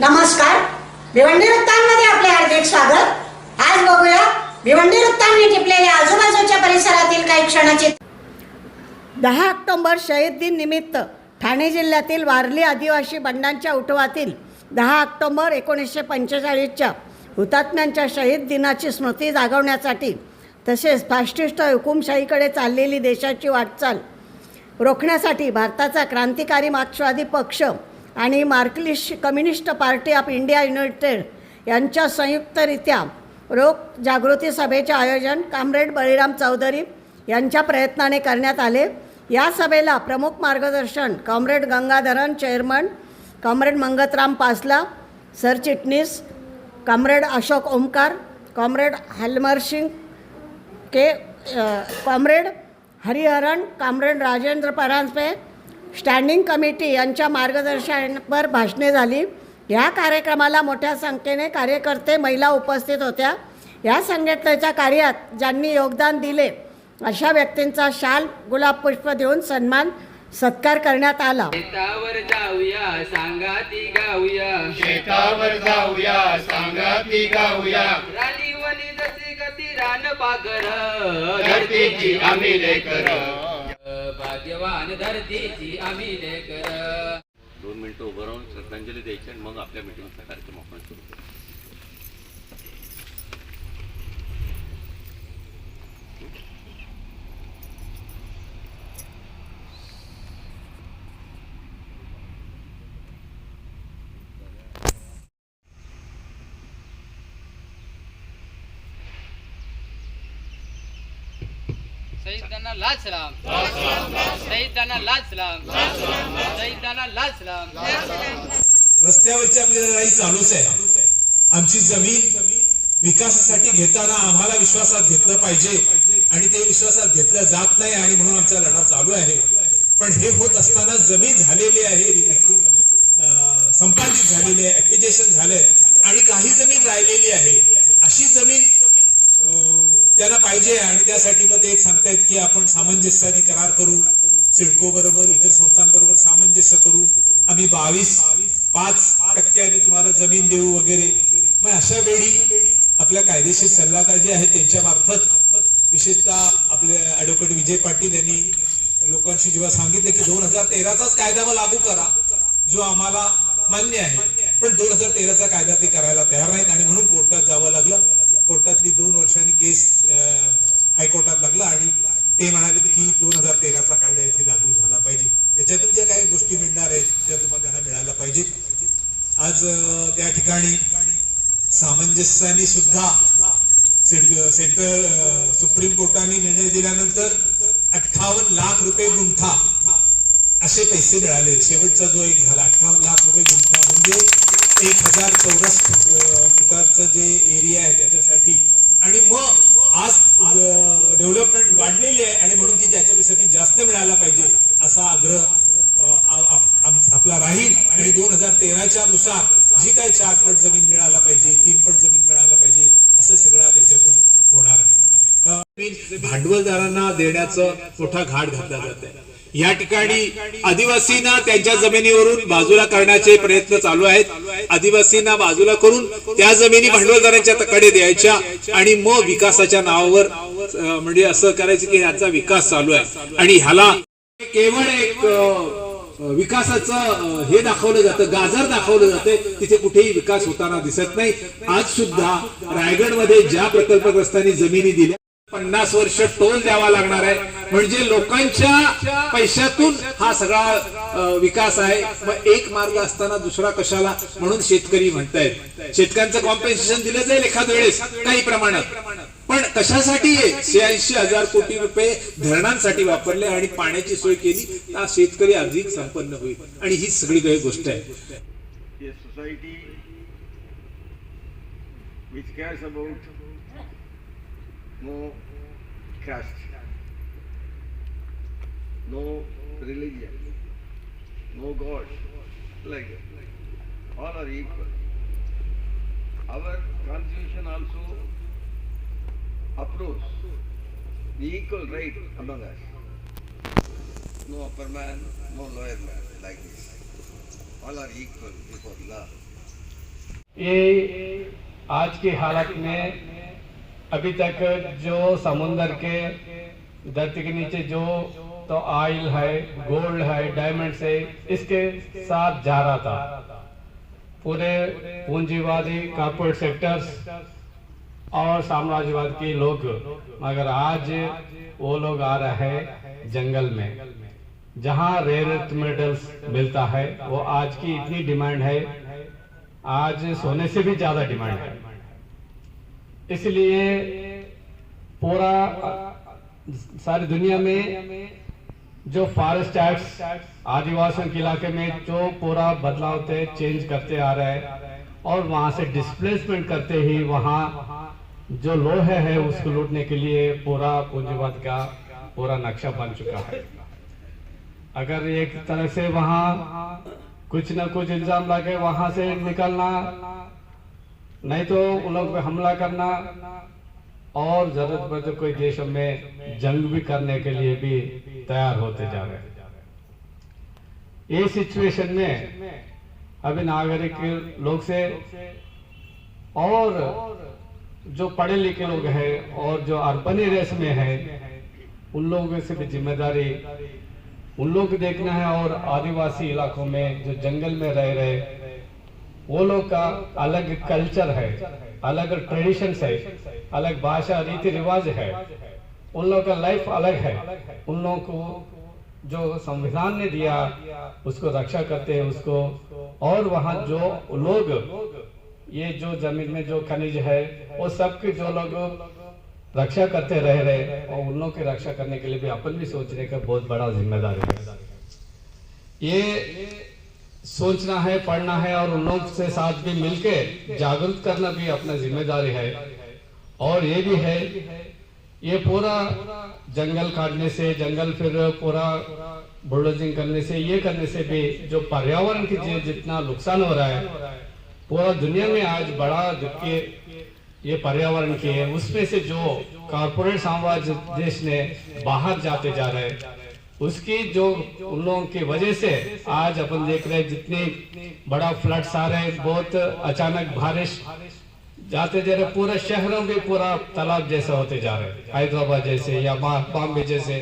नमस्कार. भिवंडी वृत्तांमध्ये आपले हार्दिक स्वागत. आज बघूया भिवंडी वृत्तांनी टिपलेल्या आजूबाजूच्या परिसरातील काही क्षणाचे दहा ऑक्टोंबर शहीद दिन निमित्त ठाणे जिल्ह्यातील वारली आदिवासी बंडांच्या उठवातील दहा ऑक्टोंबर एकोणीसशे पंचेचाळीसच्या हुतात्म्यांच्या शहीद दिनाची स्मृती जागवण्यासाठी तसेच फाशिस्ट हुकुमशाहीकडे चाललेली देशाची वाटचाल रोखण्यासाठी भारताचा क्रांतिकारी मार्क्सवादी पक्ष आणि Marxist communist party of India united यांच्या संयुक्तरित्या रोग जागृती सभेचे आयोजन कामरेड बळीराम चौधरी यांच्या प्रयत्नाने करण्यात आले. या सभेला प्रमुख मार्गदर्शन comrade Gangadharan chairman comrade Mangatram Pasla सरचिटणीस comrade Ashok Omkar comrade Halmarsingh K comrade Hariharan comrade Rajendra Paranjape standing committee यांच्या मार्गदर्शनावर भाषणे झाली. या कार्यक्रमाला मोठ्या संख्येने कार्यकर्ते महिला उपस्थित होत्या. या संघटनेच्या कार्यात ज्यांनी योगदान दिले अशा व्यक्तींचा शाल गुलाब पुष्प देऊन सन्मान सत्कार करण्यात आला. शेतावर जाऊया सांगाती गाऊया. शेतावर जाऊया सांगाती गाऊया. राणीवनी जशी गती रान बागर धरतीची आम्ही लेकर. भाग्यवान धरतीची आम्ही लेकर. दोन मिनिटं उभं राहून श्रद्धांजली द्यायची आणि मग आपल्या मिटिंगचा कार्यक्रम आपण सुरू शहीदांना लाच सलाम शहीदांना लाच सलाम शहीदांना लाच सलाम रस्त्यावरची आपली लढाई चालूच आहे. आमची जमीन विकासासाठी घेताना आम्हाला विश्वासात घेतलं पाहिजे आणि ते विश्वासात घेतलं जात नाही आणि म्हणून आमचा लढा चालू आहे. पण हे होत असताना जमीन झालेली आहे संपादित झालेली आहे ऍप्लिकेशन झालंय आणि काही जमीन राहिलेली आहे. अशी जमीन त्यांना पाहिजे आणि त्यासाठी मग ते एक सांगतायत की आपण सामंजस्याने करार करू सिडको बरोबर इतर संस्थांबरोबर सामंजस्य करू. आम्ही बावीस पाच टक्क्याने तुम्हाला जमीन देऊ वगैरे. मग अशा वेळी आपल्या कायदेशीर सल्लागार जे आहेत त्यांच्या मार्फत विशेषतः आपले ऍडव्होकेट विजय पाटील यांनी लोकांशी जेव्हा सांगितले की दोन हजार तेराचाच कायदा मग लागू करा जो आम्हाला मान्य आहे. पण दोन हजार तेराचा कायदा ते करायला तयार नाहीत आणि म्हणून कोर्टात जावं लागलं कोर्टातली दोन वर्षांनी केस अं, हायकोर्टात लागला आणि ते म्हणाले की दोन हजार तेराचा कायदा इथे लागू झाला पाहिजे त्याच्यातून ज्या काही गोष्टी मिळणार आहेत त्या तुम्हाला त्यांना मिळायला पाहिजे आज अं, त्या ठिकाणी सामंजस्याने सुद्धा सेंट्रल सुप्रीम कोर्टाने निर्णय दिल्यानंतर अठ्ठावन्न लाख रुपये गुंठा असे पैसे मिळाले. शेवटचा जो एक झाला अठ्ठावन्न लाख रुपये गुंठा. म्हणजे एक हजार चौरस फुटाचं जे एरिया आहे त्याच्यासाठी. आणि मग आज डेव्हलपमेंट वाढलेली आहे आणि म्हणून ती ज्याच्यासाठी जास्त मिळायला पाहिजे असा आग्रह आपला राहील. आणि दोन हजार तेराच्या नुसार जी काही चार पट जमीन मिळायला पाहिजे तीन पट जमीन मिळायला पाहिजे असं सगळं त्याच्यातून होणार आहे अं, भांडवलदारांना देण्याचं मोठा घाट घातला जात आहे. या ठिकाणी आदिवासींना त्यांच्या जमिनीवरून बाजूला करण्याचे प्रयत्न चालू आहेत. आदिवासींना बाजूला करून त्या जमिनी भांडवलदारांच्या तकडे द्यायच्या आणि मग विकासाच्या नावावर म्हणजे असं करायचं की याचा विकास चालू आहे. आणि ह्याला केवळ एक विकासाचं हे दाखवलं जातं गाजर दाखवलं जाते तिथे कुठेही विकास होताना दिसत नाही. आज सुद्धा रायगडमध्ये ज्या प्रकल्पग्रस्तांनी जमिनी दिल्या पन्नास वर्ष टोल द्यावा लागणार आहे. म्हणजे लोकांच्या पैशातून हा सगळा विकास आहे. मग एक मार्ग असताना दुसरा कशाला? म्हणून शेतकरी म्हणतायत. शेतकऱ्यांचं कॉम्पेन्सेशन दिलं जाईल एखाद वेळेस काही प्रमाणात. पण कशासाठी शहाऐंशी हजार कोटी रुपये धरणांसाठी वापरले आणि पाण्याची सोय केली तर शेतकरी अधिक संपन्न होईल. आणि ही सगळी काही गोष्ट आहे. No caste, no religion, no God, like. All are equal. Our constitution also approves the equal right among us. No upper man, no lower man, like this. All are equal before law. ये आज की हालत में अभी तक जो समुंदर के धरती के नीचे जो तो ऑयल है गोल्ड है डायमंड्स है इसके साथ जा रहा था। पूरे पूंजीवादी कॉर्पोरेट सेक्टर्स और साम्राज्यवाद के लोग, मगर आज वो लोग आ रहे हैं जंगल में। जहाँ रेयर अर्थ मेटल्स मिलता है, वो आज की इतनी डिमांड है, आज सोने से भी ज़्यादा डिमांड है। इसलिए पूरा, सारी दुनिया में जो फॉरेस्ट एक्ट्स आदिवासियों के इलाके में जो पूरा बदलाव थे चेंज करते आ रहे हैं और वहाँ से डिस्प्लेसमेंट करते ही वहाँ जो लोहे है, उसको लूटने के लिए पूरा पूंजीवाद का पूरा नक्शा बन चुका है। अगर एक तरह से वहाँ कुछ ना कुछ इल्ज़ाम लगे, वहाँ से निकलना नहीं तो उन लोग पे हमला करना और ज़रूरत पड़े तो कोई देशों में जंग भी करने के लिए भी तैयार होते जा रहे ये सिचुएशन में अभी नागरिक लोग से और जो पढ़े लिखे लोग हैं और जो अर्बन एरियाज़ में है, उन लोगों से भी ज़िम्मेदारी उन लोग देखना है और आदिवासी इलाकों में जो जंगल में रह रहे वो लोग का अलग कल्चर है, अलग ट्रेडिशन है, अलग भाषा रीति रिवाज है। उन लोगों का लाइफ अलग है। उन लोगों को जो संविधान ने दिया, उसको रक्षा करते हैं, उसको। और वहाँ जो लोग, ये जो ज़मीन में जो खनिज है, वो सबके जो लोग रक्षा करते रह रहे और उन लोगों की रक्षा करने के लिए भी अपन भी सोचने का बहुत बड़ा ज़िम्मेदारी है। ये सोचना है, पढ़ना है और उन लोग से साथ भी मिलके जागरूक करना भी अपना ज़िम्मेदारी है। और ये भी है, ये पूरा जंगल काटने से, जंगल फिर पूरा बुलडोजिंग करने से, ये करने से भी जो पर्यावरण की जितना नुकसान हो रहा है, पूरा दुनिया में आज बड़ा जबकि ये पर्यावरण की है, उसमें से जो कारपोरेट साम्राज्य देश ने बाहर जाते जा रहे हैं उसकी जो उन लोगों की वजह से आज अपन देख रहे जितनी बड़ा फ्लड्स आ रहे हैं, बहुत अचानक बारिश जाते जा रहे पूरे शहरों में पूरा तालाब जैसा होते जा रहे हैदराबाद जैसे या बॉम्बे जैसे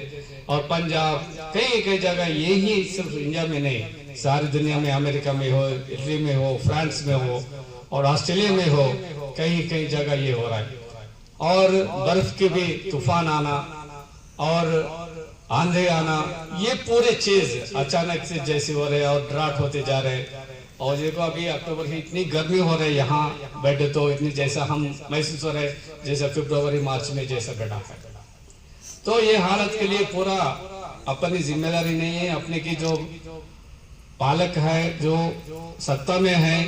और पंजाब, कई कई जगह यही सिर्फ़ इंडिया में नहीं, सारी दुनिया में, अमेरिका में हो, इटली में हो, फ्रांस में हो और ऑस्ट्रेलिया में हो, कई कई जगह ये हो रहा है। और बर्फ़ के भी तूफ़ान आना और आंधे आना, ये पूरे चीज़ अचानक से जैसे हो रहे और ड्राट होते जा रहे और देखो अभी अक्टूबर की इतनी गर्मी हो रही है, यहाँ बैठे तो इतनी जैसा हम महसूस हो रहे जैसा फरवरी मार्च में जैसा बैठा है। तो ये हालत के लिए पूरा अपनी ज़िम्मेदारी नहीं है, अपने की जो पालक है, जो सत्ता में है,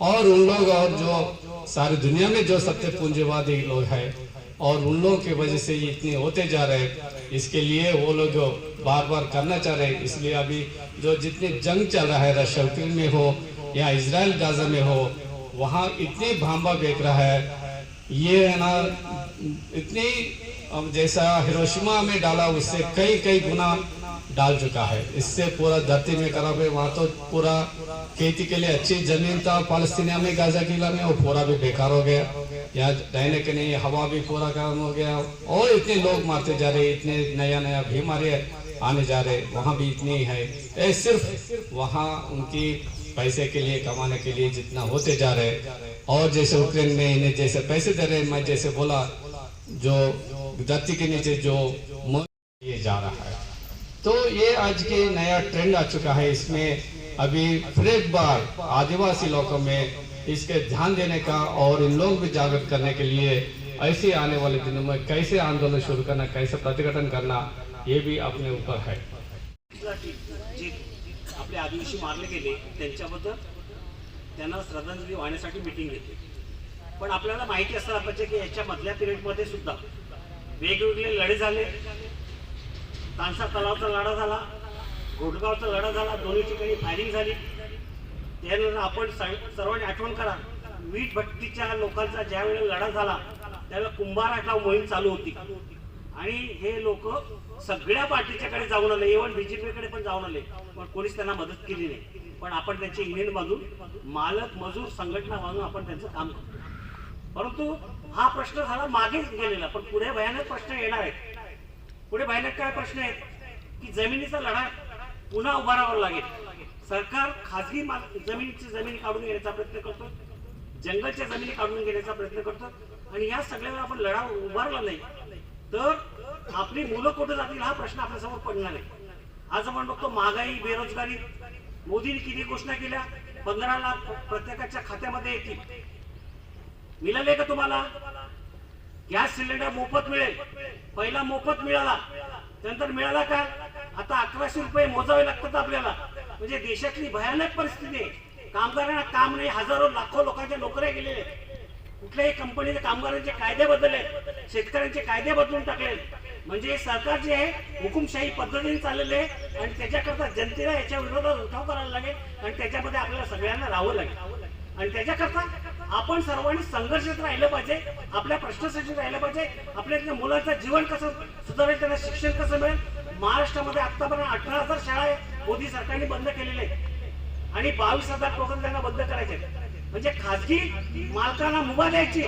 और उन लोग और जो सारी दुनिया में जो सत्य पूंजीवादी लोग हैं, और उन लोगों की वजह से ये इतने होते जा रहे हैं। इसके लिए वो लोग जो बार बार करना चाह रहे हैं, इसलिए अभी जो जितनी जंग चल रहा है, रशिया यूक्रेन में हो या इसराइल गाजा में हो, वहाँ इतनी भांबा बेच रहा है। ये है ना, इतनी जैसा हिरोशिमा में डाला, उससे कई कई गुना डाल चुका है। इससे पूरा धरती में खराब है, वहाँ तो पूरा खेती के लिए अच्छी ज़मीन था फालस्तीनिया में, गाजा किला में, वो पूरा भी बेकार हो गया। यहाँ के लिए हवा भी पूरा गर्म हो गया, और इतने लोग मारते जा रहे, इतने नया नया बीमारी आने जा रहे, वहाँ भी इतनी है। ये सिर्फ़ वहाँ उनकी पैसे के लिए, कमाने के लिए जितना होते जा रहे। और जैसे यूक्रेन में इन्हें जैसे पैसे दे रहे, मैं जैसे बोला, जो धरती के नीचे जो ये जा रहा है। तो ये आज के नया ट्रेंड आ चुका है, इसमें अभी फिर एक बार आदिवासी इलाकों में इसके ध्यान देने का और इन लोग को जागृत करने के लिए ऐसे आने वाले दिनों में कैसे आंदोलन शुरू करना कैसे प्रतिघटन करना ये भी अपने ऊपर है। जे आपले आदिवासी मारले गेले त्यांच्याबद्दल त्यांना श्रद्धांजली वाहण्यासाठी मिटिंग घेतली. पण आपल्याला माहिती असायला पाहिजे की याच्या मधल्या पिरियडमध्ये सुद्धा वेगवेगळे लढे झाले. तानसा तलावचा लढा झाला घोटगावचा लढा झाला दोन्ही ठिकाणी फायरिंग झाली. त्यानंतर आपण सर्वांनी आठवण करा वीट भट्टीच्या लोकांचा ज्यावेळी लढा झाला त्यावेळेला कुंभार मोहीम चालू होती. आणि हे लोक सगळ्या पार्टीच्याकडे जाऊन आले इव्हन बीजेपीकडे पण जाऊन आले पण कोणीच त्यांना मदत केली नाही. पण आपण त्यांची युनियन बांधून मालक मजूर संघटना बांधून आपण त्यांचं काम करतो. परंतु हा प्रश्न झाला मागेच गेलेला पण पुढे भयानक प्रश्न येणार आहेत. पुढे भयानक काय प्रश्न आहेत? की जमिनीचा लढा पुन्हा उभारावा लागेल. सरकार खाजगी माल- जमिनीची जमीन काढून घेण्याचा प्रयत्न करतो जंगलच्या जमिनी काढून घेण्याचा प्रयत्न करतो आणि या सगळ्यावर आपण लढा उभारला नाही तर आपली मुलं कुठे जातील हा प्रश्न आपल्यासमोर पडणार नाही. आज आपण बघतो महागाई बेरोजगारी मोदींनी किती घोषणा केल्या पंधरा लाख प्रत्येकाच्या खात्यामध्ये येतील. मिळाले का तुम्हाला? गॅस सिलेंडर मोफत मिळेल. पहिला मोफत मिळाला. नंतर मिळाला का? आता अकराशे रुपये मोजावे लागतात आपल्याला. म्हणजे देशातली भयानक परिस्थिती आहे. कामगारांना काम नाही हजारो लाखो लोकांच्या नोकऱ्या गेलेल्या आहेत. कुठल्याही कंपनीच्या कामगारांचे कायदे बदलले शेतकऱ्यांचे कायदे बदलून टाकले म्हणजे सरकार जे आहे हुकुमशाही पद्धतीने चाललेले आहे आणि त्याच्याकरता जनतेला याच्या विरोधात उठाव करायला लागेल आणि त्याच्यामध्ये आपल्याला सगळ्यांना राहावं लागेल. आणि त्याच्याकरता आपण सर्वांनी संघर्षात राहिलं पाहिजे आपल्या प्रश्नासाठी राहिलं पाहिजे आपल्या इथल्या मुलांचं जीवन कसं सुधारेल त्यांना शिक्षण कसं मिळेल? महाराष्ट्रामध्ये आतापर्यंत अठरा हजार शाळा आहे. मोदी सरकारने बंद केलेले आहेत. आणि बावीस हजार टोकन त्यांना बंद करायचे म्हणजे खाजगी मालकांना मुभा द्यायची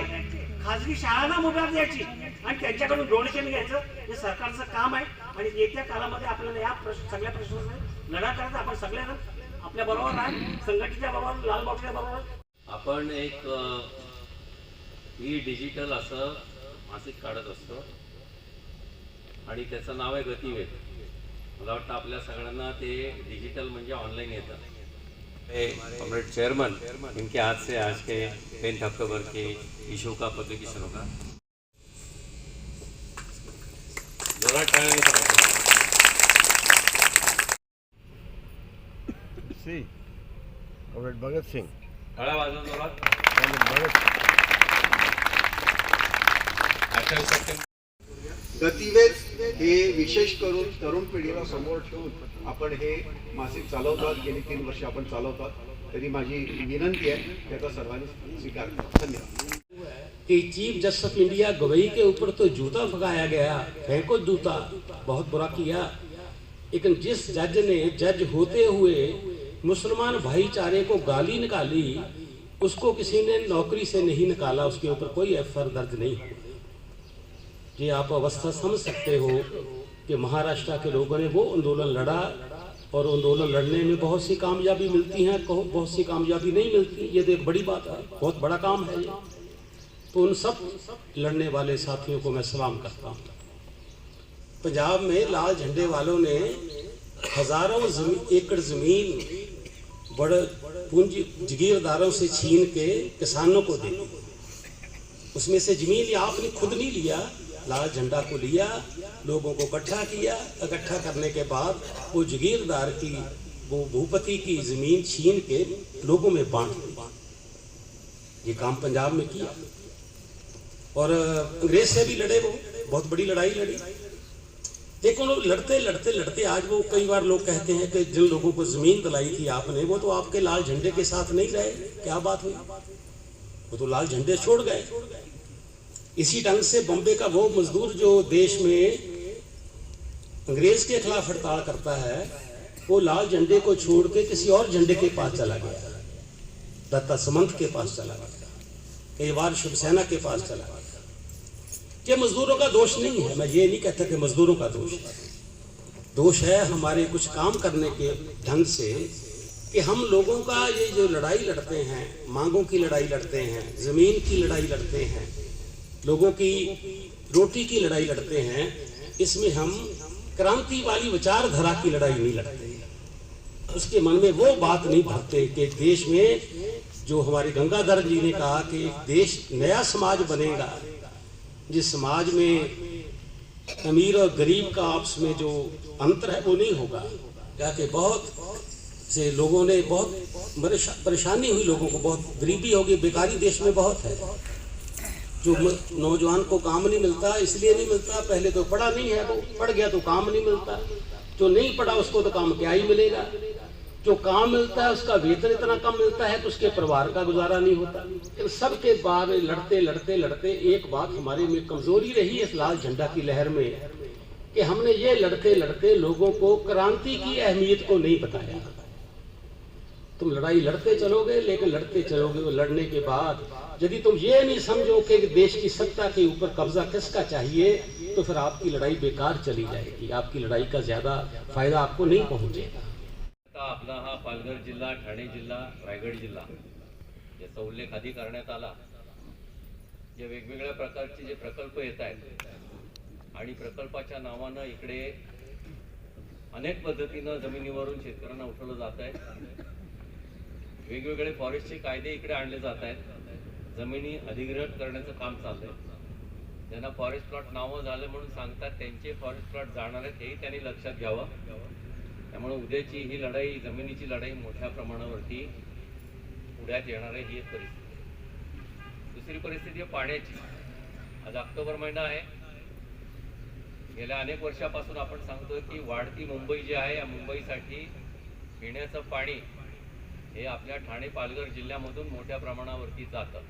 खाजगी शाळांना मुभा द्यायची आणि त्यांच्याकडून डोनेशन घ्यायचं हे सरकारचं काम आहे. आणि येत्या काळामध्ये आपल्याला या प्रश्न सगळ्या प्रश्नांचा लढा करायचा. आपण सगळ्यांना आपल्या बरोबर राहा. संघटनेच्या बरोबर लालबागच्या बरोबर. आपण एक अ, ई डिजिटल असं मासिक काढत असतो. आणि त्याचं नाव आहे गतिवेद मला वाटतं आपल्या सगळ्यांना ते डिजिटल म्हणजे ऑनलाइन येतं. कॉमरेड चेयरमैन इनके हाथ से आज के टेंथ अक्टूबर के? इशू का पब्लिकेशन होगा करा. भगत सिंग. टाळ्या वाजवा गतिवेद हे विशेष करून तरुण पिढीला समोर ठेवून आपण हे मासिक चालवतात. गेली तीन वर्ष आपण चालवतात. तरी माझी विनंती आहे, त्याचा सर्वांनी स्वीकार धन्यवाद. कि chief justice of India Gavai के ऊपर तो जूता फगाया गया, फेंको जूता। बहुत बुरा किया। लेकिन जिस जज ने, जज होते हुए मुसलमान भाईचारे को गाली निकाली, उसको किसी ने नौकरी से नहीं निकाला, उसके ऊपर कोई एफआर दर्ज नहीं हुआ। ये आप अवस्था समझ सकते हो कि महाराष्ट्र के लोगों ने वो आंदोलन लड़ा और आंदोलन लड़ने में बहुत सी कामयाबी मिलती हैं बहुत सी कामयाबी नहीं मिलती। ये तो एक बड़ी बात है बहुत बड़ा काम है ये। तो उन सब लड़ने वाले साथियों को मैं सलाम करता हूँ। पंजाब में लाल झंडे वालों ने हज़ारों जमी, एकड़ ज़मीन बड़े पूंजी जगीरदारों से छीन के किसानों को दी। उसमें से ज़मीन आपने खुद नहीं लिया लाल झंडा को लिया, लोगों को इकट्ठा किया। इकट्ठा करने के बाद वो जगीरदार की, वो भूपति की ज़मीन छीन के लोगों में बांट ये काम पंजाब में किया। और, अंग्रेज़ से भी लड़े वो। बहुत बड़ी लड़ाई लड़ी। देखो वो लड़ते लड़ते लड़ते आज वो कई बार लोग कहते हैं कि जिन लोगों को ज़मीन दिलाई थी आपने, वो तो आपके लाल झंडे के साथ नहीं रहे। क्या बात हुई? वो तो लाल झंडे छोड़ गए। इसी ढंग से बॉम्बे का वो मजदूर जो देश में अंग्रेज़ के खिलाफ हड़ताल करता है, वो लाल झंडे को छोड़ के किसी और झंडे के पास चला गया। दत्ता समंत के पास चला गया। कई बार शिवसेना के पास चला गया। ये मजदूरों का दोष नहीं है, मैं ये नहीं कहता कि मजदूरों का दोष है। दोष है हमारे कुछ काम करने के ढंग से कि हम लोगों का ये जो लड़ाई लड़ते हैं, मांगों की लड़ाई लड़ते हैं, ज़मीन की लड़ाई लड़ते हैं लोगों की रोटी की लड़ाई लड़ते हैं, इसमें हम क्रांति वाली विचारधारा की लड़ाई नहीं लड़ते। उसके मन में वो बात नहीं भरते कि देश में जो हमारे गंगाधर जी ने कहा कि देश, नया समाज बनेगा, जिस समाज में अमीर और गरीब का आपस में जो अंतर है वो नहीं होगा। क्या कि बहुत से लोगों ने बहुत परेशानी हुई लोगों को, बहुत गरीबी होगी, बेकारी देश में बहुत है। जो नौजवान को काम नहीं मिलता, इसलिए नहीं मिलता। पहले तो पढ़ा नहीं है तो पढ़ गया तो काम नहीं मिलता। जो नहीं पढ़ा, उसको तो काम क्या ही मिलेगा। जो काम मिलता है, उसका वेतन इतना कम मिलता है तो उसके परिवार का गुजारा नहीं होता। इन सबके बाद लड़ते लड़ते लड़ते एक बात हमारे में कमज़ोरी रही इस लाल झंडा की लहर में, कि हमने ये लड़ते लड़ते लोगों को क्रांति की अहमियत को नहीं बताया। तुम लड़ाई लड़ते चलोगे, लेकिन लड़ते चलोगे वो लड़ने के बाद यदि तुम ये नहीं समझो कि देश की सत्ता के ऊपर कब्जा किसका चाहिए तो फिर आपकी लड़ाई बेकार चली जाएगी। आपकी लड़ाई का ज़्यादा फ़ायदा आपको नहीं पहुंचेगा। हा पालघर जिल्हा ठाणे जिल्हा रायगड जिल्हा याचा उल्लेख आधी जे प्रकल्प इकडे अनेक पद्धतीनं जमिनीवरून शेतकऱ्यांना उठवलं जात वेगवेगळे फॉरेस्टचे कायदे इकडे आणले जात आहेत. जमिनी अधिग्रहण करण्याचं काम चाललंय. ज्यांना फॉरेस्ट प्लॉट नावं झालं म्हणून सांगतात त्यांचे फॉरेस्ट प्लॉट जाणार आहेत हेही त्यांनी लक्षात घ्यावं. त्यामुळे उद्याची ही लढाई जमिनीची लढाई मोठ्या प्रमाणावरती पुढ्यात येणार आहे ही एक परिस्थिती. दुसरी परिस्थिती आहे पाण्याची. आज ऑक्टोबर महिना आहे. गेल्या अनेक वर्षापासून आपण सांगतोय की वाढती मुंबई जी आहे या मुंबईसाठी पिण्याचं पाणी हे आपल्या ठाणे पालघर जिल्ह्यामधून मोठ्या प्रमाणावरती जातं.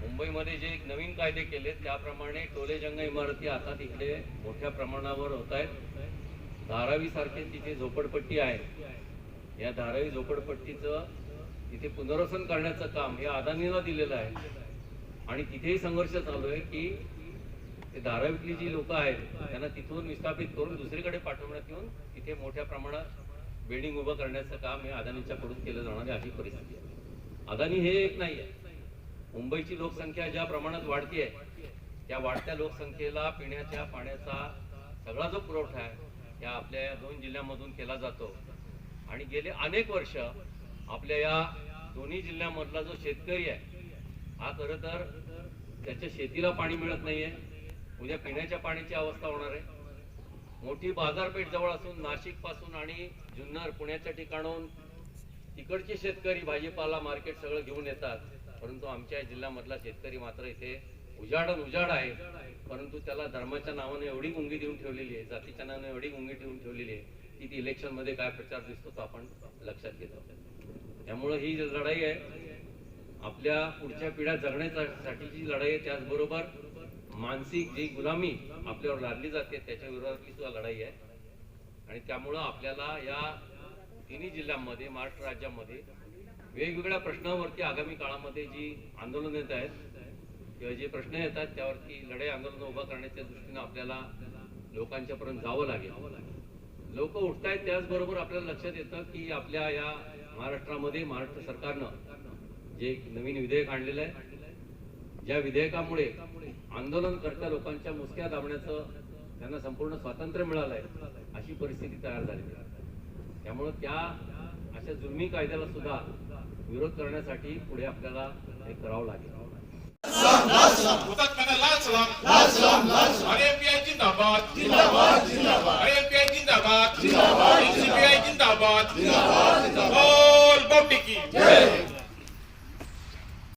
मुंबईमध्ये जे एक नवीन कायदे केले त्याप्रमाणे टोलेजंग इमारती आता तिकडे मोठ्या प्रमाणावर होत आहेत. धारावी सारखे तिथे झोपडपट्टी आहे या धारावी झोपडपट्टीचं तिथे पुनर्वसन करण्याचं काम हे अदानीला दिलेलं आहे. आणि तिथेही संघर्ष चालू आहे की ते धारावीतली जी लोक आहेत त्यांना तिथून विस्थापित करून दुसरीकडे पाठवण्यात येऊन तिथे मोठ्या प्रमाणात बिल्डिंग उभं करण्याचं काम हे अदानीच्याकडून केलं जाणारी अशी परिस्थिती आहे. अदानी हे एक नाही आहे. मुंबईची लोकसंख्या ज्या प्रमाणात वाढतीये त्या वाढत्या लोकसंख्येला पिण्याच्या पाण्याचा सगळा जो पुरवठा आहे या आपल्या या दोन जिल्ह्यामधून केला जातो. आणि गेले अनेक वर्ष आपल्या या दोन्ही जिल्ह्यामधला जो शेतकरी आहे हा खरं तर त्याच्या शेतीला पाणी मिळत नाहीये. उद्या पिण्याच्या पाण्याची अवस्था होणार आहे. मोठी बाजारपेठ जवळ असून नाशिकपासून आणि जुन्नर पुण्याच्या ठिकाणून तिकडचे शेतकरी भाजीपाला मार्केट सगळं घेऊन येतात. परंतु आमच्या जिल्ह्यामधला शेतकरी मात्र इथे उजाड उजाड आहे. परंतु त्याला धर्माच्या नावाने एवढी गुंगी देऊन ठेवलेली आहे जातीच्या नावाने एवढी गुंगी ठेवून ठेवलेली आहे की ती इलेक्शनमध्ये काय प्रचार दिसतो तो आपण लक्षात घेतो त्यामुळं ही जी लढाई आहे आपल्या पुढच्या पिढ्या जगण्यासाठीची लढाई आहे त्याचबरोबर मानसिक जी गुलामी आपल्यावर लादली जाते त्याच्या विरोधातली सुद्धा लढाई आहे. आणि त्यामुळं आपल्याला या तिन्ही जिल्ह्यांमध्ये महाराष्ट्र राज्यामध्ये वेगवेगळ्या प्रश्नावरती आगामी काळामध्ये जी आंदोलन येत आहेत किंवा जे प्रश्न येतात त्यावरती लढाई आंदोलन उभं करण्याच्या दृष्टीनं आपल्याला लोकांच्या पर्यंत जावं लागेल. लोक उठतायत त्याचबरोबर आपल्याला लक्षात येतं की आपल्या या महाराष्ट्रामध्ये महाराष्ट्र सरकारनं जे नवीन विधेयक आणलेलं आहे ज्या विधेयकामुळे आंदोलनकर्त्या लोकांच्या मुसक्या दाबण्याचं त्यांना संपूर्ण स्वातंत्र्य मिळालं आहे अशी परिस्थिती तयार झालेली आहे त्यामुळं त्या अशा जुलमी कायद्याला सुद्धा विरोध करण्यासाठी पुढे आपल्याला हे करावं लागेल जिंदाबाद